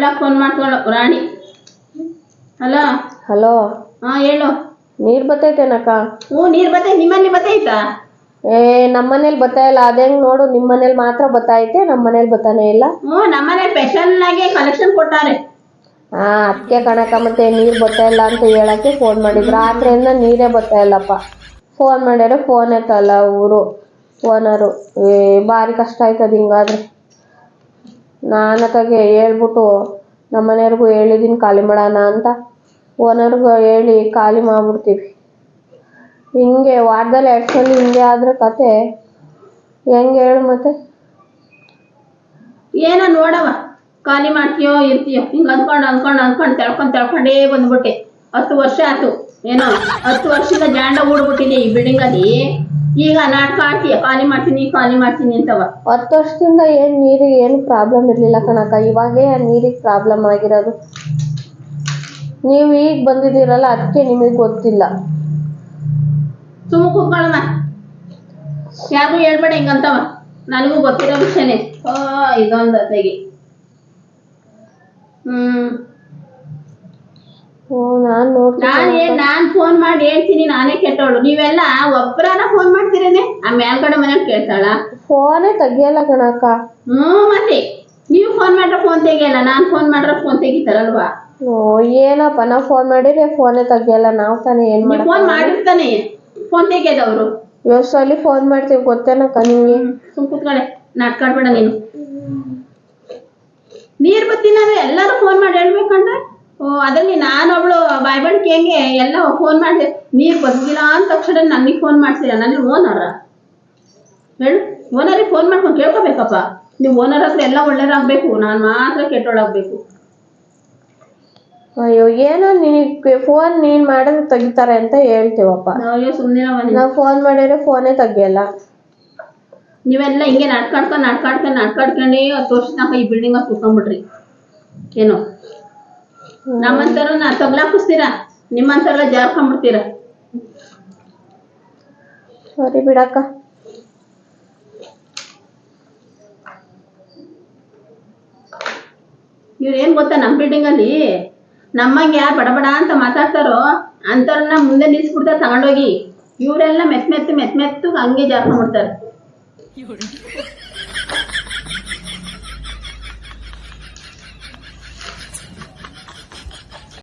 ಸುಳ್ಳಾಗ phone ಮಾಡ್ಕೊಳ್ಳೋ ರಾಣಿ? Hello hello? ಹಾ ಹೇಳು. ನೀರ್ ಬತ್ತೈತೇನಕ್ಕ? ಹ್ಞೂ ನೀರು ಬತ್ತೈತೆ. ನಿಮ್ಮಲ್ಲಿ ಬತ್ತೈತಾ? ಏ ನಮ್ಮನೇಲಿ ಬತ್ತಾ ಇಲ್ಲ. ಅದೇಂಗ್ ನೋಡು ನಿಮ್ಮ ಮನೇಲಿ ಮಾತ್ರ ಬತ್ತೈತೆ ನಮ್ಮ ಮನೇಲಿ ಬತ್ತಾನೆ ಇಲ್ಲ. ಹ್ಞೂ ನಮ್ಮನೆ ಸ್ಪೆಷಲ್ ಆಗಿ ಕಲೆಕ್ಷನ್ ಕೊಟ್ಟಾರೆ. ಹಾ ಅದಕ್ಕೆ ಕಣಕ್ಕ ಮತ್ತೆ ನೀರ್ ಬತ್ತಾ ಇಲ್ಲ ಅಂತ ಹೇಳಕ್ಕೆ ಫೋನ್ ಮಾಡಿದ್ರು. ಆದ್ರಿಂದ ನೀರೇ ಬತ್ತಾ ಇಲ್ಲಪ್ಪ. ಫೋನ್ ಮಾಡಿದ್ರೆ ಫೋನ್ ಎತ್ತಲ್ಲ ಊರು. ಓನರು ಏ ಭಾರಿ ಕಷ್ಟ ಆಯ್ತದ ಹಿಂಗಾದ್ರೆ. ನಾನು ಅತ್ತಾಗೆ ಹೇಳ್ಬಿಟ್ಟು ನಮ್ಮ ಮನೆಯವ್ರಿಗೂ ಹೇಳಿದ್ದೀನಿ ಖಾಲಿ ಮಾಡೋಣ ಅಂತ. ಓನರ್ಗೂ ಹೇಳಿ, ಖಾಲಿ ಮಾಡಿಬಿಡ್ತೀವಿ. ಹಿಂಗೆ ವಾರದಲ್ಲಿ ಸಲ ಹಿಂಗೆ ಆದ್ರೆ ಕತೆ. ಹೆಂಗೆ ಹೇಳು ಮತ್ತೆ? ಏನೋ ನೋಡವ, ಖಾಲಿ ಮಾಡ್ತೀಯೋ ಇರ್ತೀಯೋ. ಹಿಂಗೆ ಅಂದ್ಕೊಂಡು ಅಂದ್ಕೊಂಡು ಅಂದ್ಕೊಂಡು, ತಳ್ಕೊಂಡು, ತಳ್ಕೊಂಡೇ ಬಂದ್ಬಿಟ್ಟೆ. ಹತ್ತು ವರ್ಷ ಆಯ್ತು. ಏನೋ ಹತ್ತು ವರ್ಷದ ಜಾಂಡ ಓಡ್ಬಿಟ್ಟಿದೆ ಈ ಬಿಲ್ಡಿಂಗ್ ಅಲ್ಲಿ. ಈಗ ನಾಟಕ ಆಡ್ತೀಯ ಖಾಲಿ ಮಾಡ್ತೀನಿ ಖಾಲಿ ಮಾಡ್ತೀನಿ ಅಂತವ. ಹತ್ತು ವರ್ಷದಿಂದ ಏನು ನೀರಿಗೆ ಏನು ಪ್ರಾಬ್ಲಮ್ ಇರಲಿಲ್ಲ ಕಣಕ್ಕ. ಇವಾಗೇ ನೀರಿಗೆ ಪ್ರಾಬ್ಲಮ್ ಆಗಿರೋದು. ನೀವು ಈಗ ಬಂದಿದ್ದೀರಲ್ಲ ಅದಕ್ಕೆ ನಿಮಗೆ ಗೊತ್ತಿಲ್ಲ. ಸುಮ್ಮ ಕೂತ್ಕೊಳ್ಳೋಣ. ಯಾರಿಗೂ ಹೇಳ್ಬೇಡ ಹಿಂಗಂತವ. ನನಗೂ ಗೊತ್ತಿರೋ ವಿಷಯನೇ. ಇದೊಂದು ಅತ್ತೆಗೆ ಹ್ಮ್. ನಾನು ನಾನ್ ಫೋನ್ ಮಾಡಿ ಹೇಳ್ತೀನಿ ನಾನೇ ಕೆಟ್ಟವಳು ನೀವೆಲ್ಲ ಒಬ್ಬರನ್ನ ಫೋನ್ ಮಾಡ್ತೀರೇನೆ? ಆ ಮೇಲ್ಗಡೆ ಮನೆಯವ್ರು ಕೇಳ್ತಾಳ? ಫೋನೇ ತೆಗಿಯಲ್ಲ ಕಣಕ್ಕ. ಹ್ಮ್ ಮತ್ತೆ? ನೀವು ಫೋನ್ ಮಾಡ್ರ ಫೋನ್ ತೆಗಿಯಲ್ಲ ನಾನ್ ಫೋನ್ ಮಾಡ್ರ ಫೋನ್ ತೆಗಿತಾರಲ್ವಾ? ಓ ಏನಪ್ಪ ನಾವ್ ಫೋನ್ ಮಾಡಿದ್ರೆ ಫೋನೇ ತೆಗಿಯಲ್ಲ ನಾವ್ ತಾನೇ ಏನ್ ನೀವು ಫೋನ್ ಮಾಡಿರ್ತಾನೆ ಫೋನ್ ತೆಗಿಯೋದವ್ರು? ಎಷ್ಟು ಫೋನ್ ಮಾಡ್ತೀವಿ ಗೊತ್ತೇನಕ್ಕ ನಿಮ್ಗೆ? ಸುಮ್ ಕೂತ್ಕೊಳ್ಳೆ ನಾಟ್ಕಾಡ್ಬೇಡ ನೀನು. ನೀರ್ ಬತ್ತಿನ ಎಲ್ಲಾರು ಫೋನ್ ಮಾಡಿ ಹೇಳ್ಬೇಕಂದ್ರೆ? ಅದಲ್ಲಿ ಅವಳು ಬಾಯ್ಬಳಿಕೆ ಹೆಂಗೆ ಎಲ್ಲ ಫೋನ್ ಮಾಡಿದೆ. ನೀರ್ ಬದುಕಿಲ್ಲ ಅಂದ ತಕ್ಷಣ ನನಗೆ ಫೋನ್ ಮಾಡ್ತೀರ ನನಗೆ ಓನರ ಹೇಳು ಓನರಿಗೆ ಫೋನ್ ಮಾಡ್ಕೊಂಡು ಕೇಳ್ಕೊಬೇಕಪ್ಪ. ನೀವು ಓನರ್ ಹತ್ರ ಎಲ್ಲ ಒಳ್ಳೇದಾಗ್ಬೇಕು ನಾನು ಮಾತ್ರ ಕೆಟ್ಟೋಳಾಗ್ಬೇಕು. ಅಯ್ಯೋ ಏನೋ ನಿನಗೆ ಫೋನ್ ನೀನು ಮಾಡಿದ್ರೆ ತೆಗಿತಾರೆ ಅಂತ ಹೇಳ್ತೀವಪ್ಪ. ಅಯ್ಯೋ ಸುಮ್ಮನೆ ನಾವು ಫೋನ್ ಮಾಡಿದ್ರೆ ಫೋನೇ ತೆಗಿಯಲ್ಲ. ನೀವೆಲ್ಲ ಹಿಂಗೆ ನಾಟ್ಕಾಡ್ಕೊಂಡು ನಾಟ್ಕಾಡ್ಕೊಂಡು ನಾಟ್ಕಾಡ್ಕೊಂಡೇ ಹತ್ತು ವರ್ಷ ತನಕ ಈ ಬಿಲ್ಡಿಂಗ್ ಕುತ್ಕೊಂಡ್ಬಿಟ್ರಿ. ಏನು. ನಮ್ಮಂತರು ನಾ ತಗ್ಲಾಕಿಸ್ತೀರಾ ನಿಮ್ಮಂತರ ಜಾರ್ಕೊಂಡ್ಬಿಡ್ತೀರ ಸರಿ ಬಿಡಕ್ಕ. ಇವ್ರು ಏನ್ ಗೊತ್ತಾ ನಮ್ಮ ಬಿಲ್ಡಿಂಗ್ ಅಲ್ಲಿ? ನಮ್ಮಂಗೆ ಯಾರು ಬಡಬಡ ಬಡ ಅಂತ ಮಾತಾಡ್ತಾರೋ ಅಂತವ್ರನ್ನ ಮುಂದೆ ನಿಲ್ಸ್ಬಿಡ್ತಾರೆ ತಗೊಂಡೋಗಿ. ಇವರೆಲ್ಲ ಮೆತ್ ಮೆತ್ತು ಮೆತ್ ಮೆತ್ತು ಹಂಗೆ ಜಾರ್ಕೊಂಡ್ಬಿಡ್ತಾರೆ